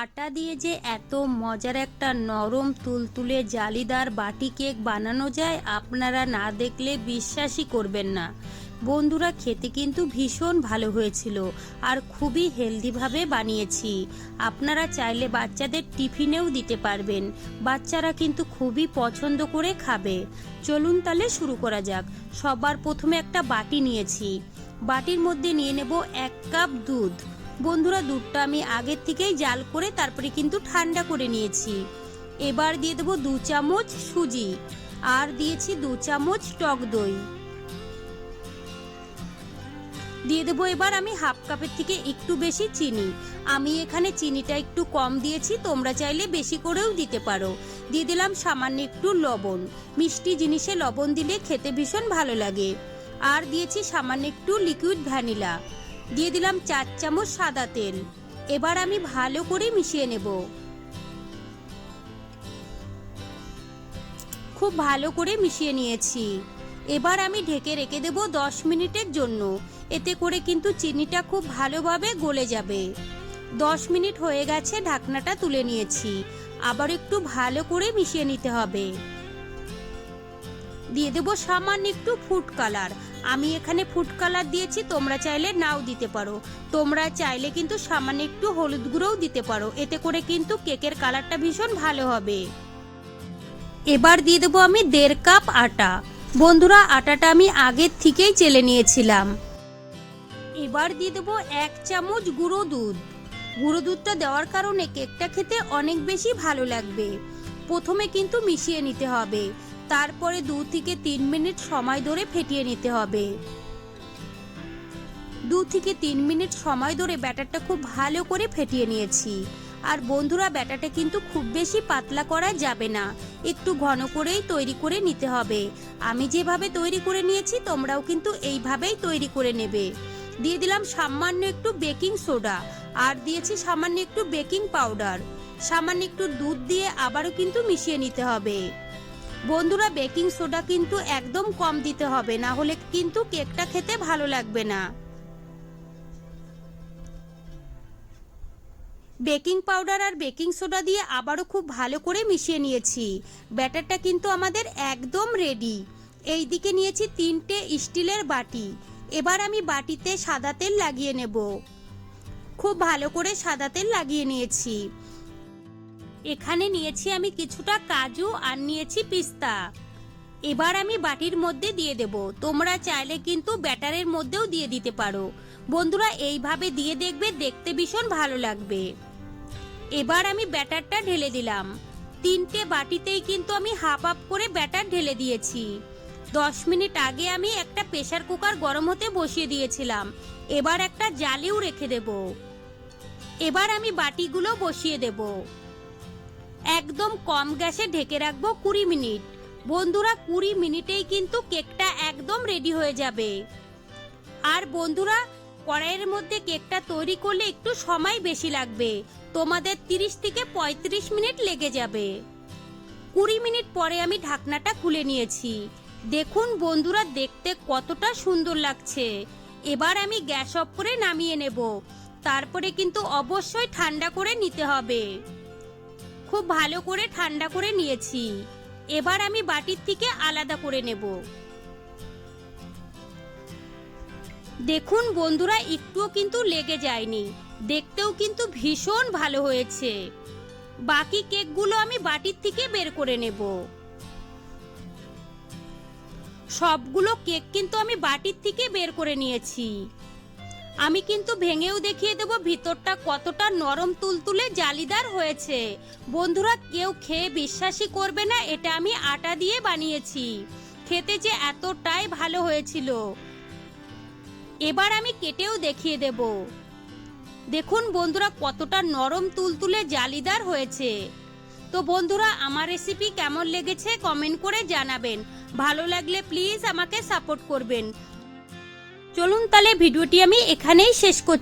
আটা দিয়ে যে এত মজার একটা নরম তুলতুলে জালিদার বাটি কেক বানানো যায়, আপনারা না দেখলে বিশ্বাসই করবেন না। বন্ধুরা, খেতে কিন্তু ভীষণ ভালো হয়েছিল আর খুবই হেলদিভাবে বানিয়েছি। আপনারা চাইলে বাচ্চাদের টিফিনেও দিতে পারবেন। বাচ্চারা কিন্তু খুবই পছন্দ করে খাবে। চলুন তাহলে শুরু করা যাক। সবার প্রথমে একটা বাটি নিয়েছি। বাটির মধ্যে নিয়ে নেব এক কাপ দুধ। বন্ধুরা, দুধটা আমি আগের থেকেই জাল করে তারপরে কিন্তু ঠান্ডা করে নিয়েছি। এবার দিয়ে দেবো দু চামচ সুজি আর দিয়েছি দু চামচ টক দই। দিয়ে দেবো এবার আমি হাফ কাপের থেকে একটু বেশি চিনি। আমি এখানে চিনিটা একটু কম দিয়েছি, তোমরা চাইলে বেশি করেও দিতে পারো। দিয়ে দিলাম সামান্য একটু লবণ। মিষ্টি জিনিসে লবণ দিলে খেতে ভীষণ ভালো লাগে। আর দিয়েছি সামান্য একটু লিকুইড ভ্যানিলা। দিয়ে দিলাম চার চামচ সাদা তেল। এবার আমি ভালো করে মিশিয়ে নেব। খুব ভালো করে মিশিয়ে নিয়েছি। এবার আমি ঢেকে রেখে দেব দশ মিনিটের জন্য। এতে করে কিন্তু চিনিটা খুব ভালোভাবে গলে যাবে। দশ মিনিট হয়ে গেছে ঢাকনাটা তুলে নিয়েছি। আবার একটু ভালো করে মিশিয়ে নিতে হবে। দিয়ে দেব সামান্য একটু ফুড কালার। আমি এখানে ফুড কালার দিয়েছি, তোমরা চাইলে নাও দিতে পারো। তোমরা চাইলে কিন্তু সামান্য একটু হলুদ গুঁড়োও দিতে পারো, এতে করে কিন্তু কেকের কালারটা ভীষণ ভালো হবে। এবার দিয়ে দেবো আমি দেড় কাপ আটা। বন্ধুরা, আটাটা আমি আগের থেকেই চেলে নিয়েছিলাম। এবার দিয়ে দেবো এক চামচ গুঁড়ো দুধ। গুঁড়ো দুধটা দেওয়ার কারণে কেকটা খেতে অনেক বেশি ভালো লাগবে। প্রথমে কিন্তু মিশিয়ে নিতে হবে। তারপরে দু থেকে তিন মিনিট সময় ধরে ফেটিয়ে নিতে হবে। দু থেকে তিন মিনিট সময় ধরে ব্যাটারটা খুব ভালো করে ফেটিয়ে নিয়েছি। আর বন্ধুরা, ব্যাটারটা কিন্তু খুব বেশি পাতলা করা যাবে না। একটু ঘন করেই তৈরি করে নিতে হবে। আমি যেভাবে তৈরি করে নিয়েছি, তোমরাও কিন্তু এইভাবেই তৈরি করে নেবে। দিয়ে দিলাম সামান্য একটু বেকিং সোডা। আর দিয়েছি সামান্য একটু বেকিং পাউডার। সামান্য একটু দুধ দিয়ে আবারও কিন্তু মিশিয়ে নিতে হবে। বন্ধুরা বেকিং সোডা কিন্তু একদম কম দিতে হবে, না হলে কিন্তু কেকটা খেতে ভালো লাগবে না। বেকিং পাউডার আর বেকিং সোডা দিয়ে আবারও খুব ভালো করে মিশিয়ে নিয়েছি। ব্যাটারটা কিন্তু আমাদের একদম রেডি। এই দিকে নিয়েছি তিনটে স্টিলের বাটি। এবার আমি বাটিতে সাদা তেল লাগিয়ে নেব। খুব ভালো করে সাদা তেল লাগিয়ে নিয়েছি। এখানে নিয়েছি আমি কিছুটা কাজু আর নিয়েছি পিস্তা। এবার আমি বাটির মধ্যে দিয়ে দেব। তোমরা চাইলে কিন্তু ব্যাটারের মধ্যেও দিয়ে দিতে পারো। বন্ধুরা, এইভাবে দিয়ে দেখবে, দেখতে ভীষণ ভালো লাগবে। এবার আমি ব্যাটারটা ঢেলে দিলাম। তিনটে বাটিতেই কিন্তু আমি হাফ হাফ করে ব্যাটার ঢেলে দিয়েছি। দশ মিনিট আগে আমি একটা প্রেসার কুকার গরম হতে বসিয়ে দিয়েছিলাম। এবার একটা জালিও রেখে দেব। এবার আমি বাটিগুলো বসিয়ে দেব। একদম কম গ্যাসে ঢেকে রাখব কুড়ি মিনিট। বন্ধুরা, কুড়ি মিনিটেই কিন্তু কেকটা একদম রেডি হয়ে যাবে। আর বন্ধুরা, কড়াইয়ের মধ্যে কেকটা তৈরি করলে একটু সময় বেশি লাগবে। তোমাদের তিরিশ থেকে পঁয়ত্রিশ মিনিট লেগে যাবে। কুড়ি মিনিট পরে আমি ঢাকনাটা খুলে নিয়েছি। দেখুন বন্ধুরা, দেখতে কতটা সুন্দর লাগছে। এবার আমি গ্যাস অফ করে নামিয়ে নেব। তারপরে কিন্তু অবশ্যই ঠান্ডা করে নিতে হবে। খুব ভালো করে ঠান্ডা করে নিয়েছি। এবার আমি বাটির থেকে আলাদা করে নেব। দেখুন বন্ধুরা, একটুও কিন্তু লেগে যায়নি। দেখতেও কিন্তু ভীষণ ভালো হয়েছে। বাকি কেকগুলো আমি বাটির থেকে বের করে নেব। সবগুলো কেক কিন্তু আমি বাটির থেকে বের করে নিয়েছি। আমি কিন্তু ভেঙেও দেখিয়ে দেব ভিতরটা কতটা নরম তুলতুলে জালিদার হয়েছে। বন্ধুরা, কেউ খেয়ে বিশ্বাসই করবে না, এটা আমি আটা দিয়ে বানিয়েছি। খেতে যে এতটাই ভালো হয়েছিল। এবার আমি কেটেও দেখিয়ে দেব। দেখুন বন্ধুরা, কতটা নরম তুলতুলে জালিদার হয়েছে। তো বন্ধুরা, আমার রেসিপি কেমন লেগেছে কমেন্ট করে জানাবেন। ভালো লাগলে প্লিজ আমাকে সাপোর্ট করবেন। চলুন তাহলে ভিডিওটি আমি এখানেই শেষ করছি।